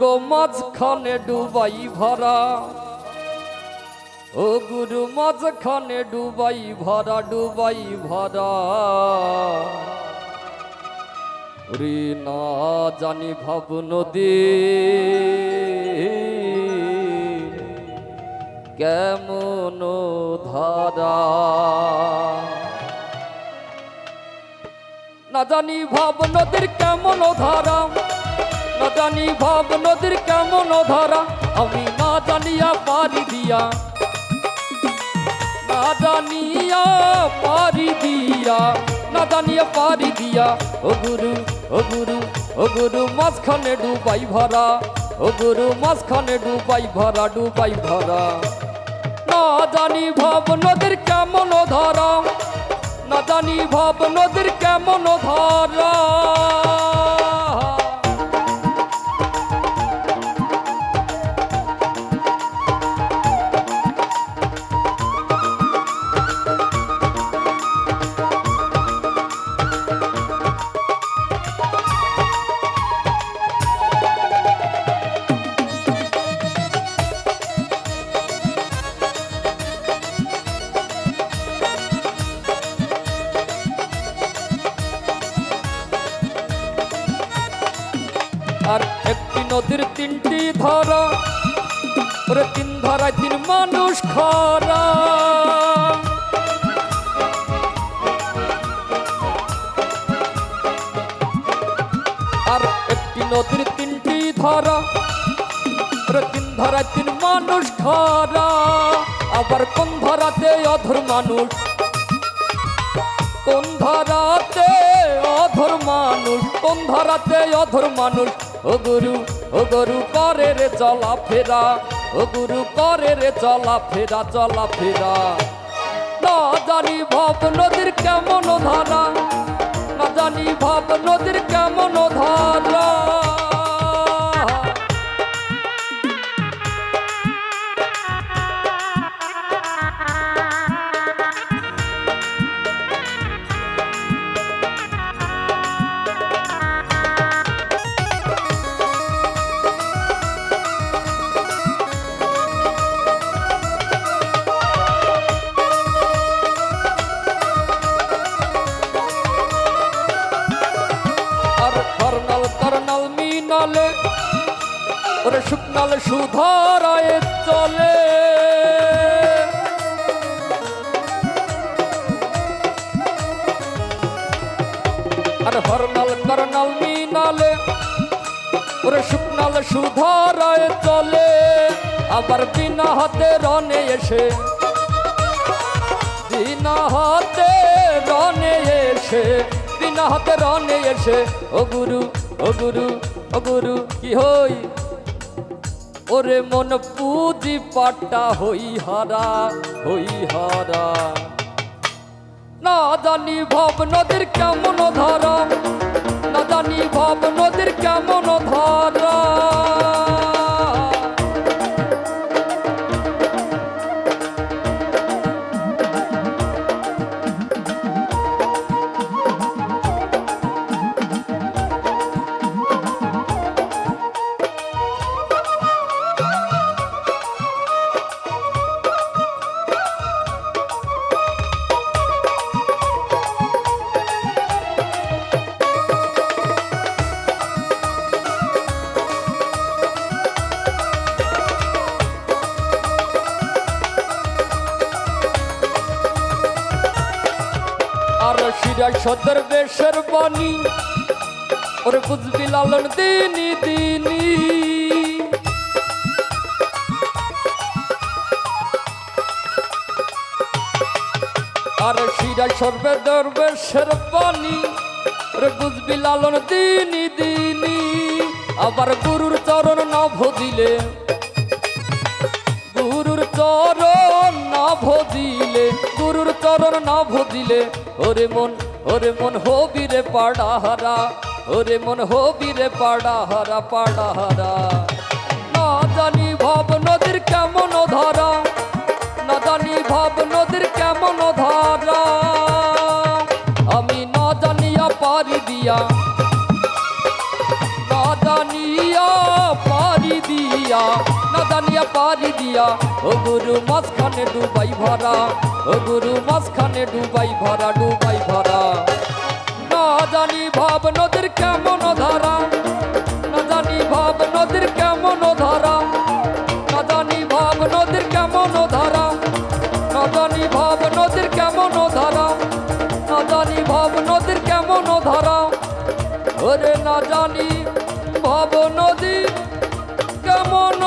গো মাঝখানে ডুবাই ভরা। ও গুরু মাঝখানে ডুবাই ভরা ডুবাই ভরা। রে না জানি ভাব নদী। কেমন ধারা। না জানি ভাব নদীর কেমন ধারা। না জানি ভাব নদীর কেমন ধারা, আমি না জানিয়া পারি দিয়া। না জানিয়া পারি দিয়া, না জানিয়া পারি দিয়া। ও গুরু ও গুরু ও গুরু মাঝখানে ডুবাই ভরা, ও গুরু মাঝখানে ডুবাই ভরা ডুবাই ভরা। না জানি ভাব নদীর কেমন ধরা, না জানি ভাব নদীর কেমন ধরা। আর একটি নদীর তিনটি ধারা, ওরে তিন ধারায় তিন মানুষ খরা। আর একটি নদীর তিনটি ধারা, ওরে তিন ধারায় তিন মানুষ খরা। আবার কোন ধারাতে অধর মানুষ? কোন ধারাতে অধর মানুষ? কোন ধারাতে অধর মানুষ? ও গুরু ও গুরু করে রে, চলা ফেরা। ও গুরু করে রে, চলা ফেরা চলা ফেরা। না জানি ভাব নদীর কেমন ধারা, না জানি ভাব নদীর কেমন ধারা। ওরে শুকনাল সুধারায় চলে। আর হরনাল করনাল মিনালে ওরে শুকনাল সুধারায় চলে। আবার বিনা হাতে রনে এসে, বিনা হাতে রনে এসে, বিনা হাতে রনে এসে, ও গুরু ও গুরু ও গুরু, কি হই? ওরে মন পুঁজি পাটা হই হারা হই হারা। না জানি ভব নদীর কেমন ধরা, না জানি ভব নদীর কেমন ধরা। সিরা সদর বেশের বাণী। ওরে বুঝবি লালন দিনি দিনি। আর সিরা সর্বে দরবেশের বাণী। ওরে বুঝবি লালন দিনি দিনি। আবার গুরুর চরণ না ভজিলে গুরুর চরণ না ভজিলে গুরুর চরণ না ভজিলে ওরে মন ওরে মন হবিরে পাড়াহারা ওরে মন হবিরে পাড়াহারা পাড়াহারা না জানি ভাব নদীর কেমন ধরা, না জানি ভাব নদীর কেমন ধরা। আমি না জানিয়া পারি দিয়া, না জানিয়া পারি দিয়া। পারি দিয়া ও গুরু মাঝখানে ডুবাই ভরা ও গুরু মাঝখানে ডুবাই ভরা ডুবাই ভরা না জানি ভাব নদীর কেমন ধারা না জানি ভাব নদীর কেমন ধারা না জানি ভাব নদীর কেমন ধারা না জানি ভাব নদীর কেমন ধারা না জানি ভাব নদীর কেমন ধারা ওরে না জানি ভাব নদী কেমন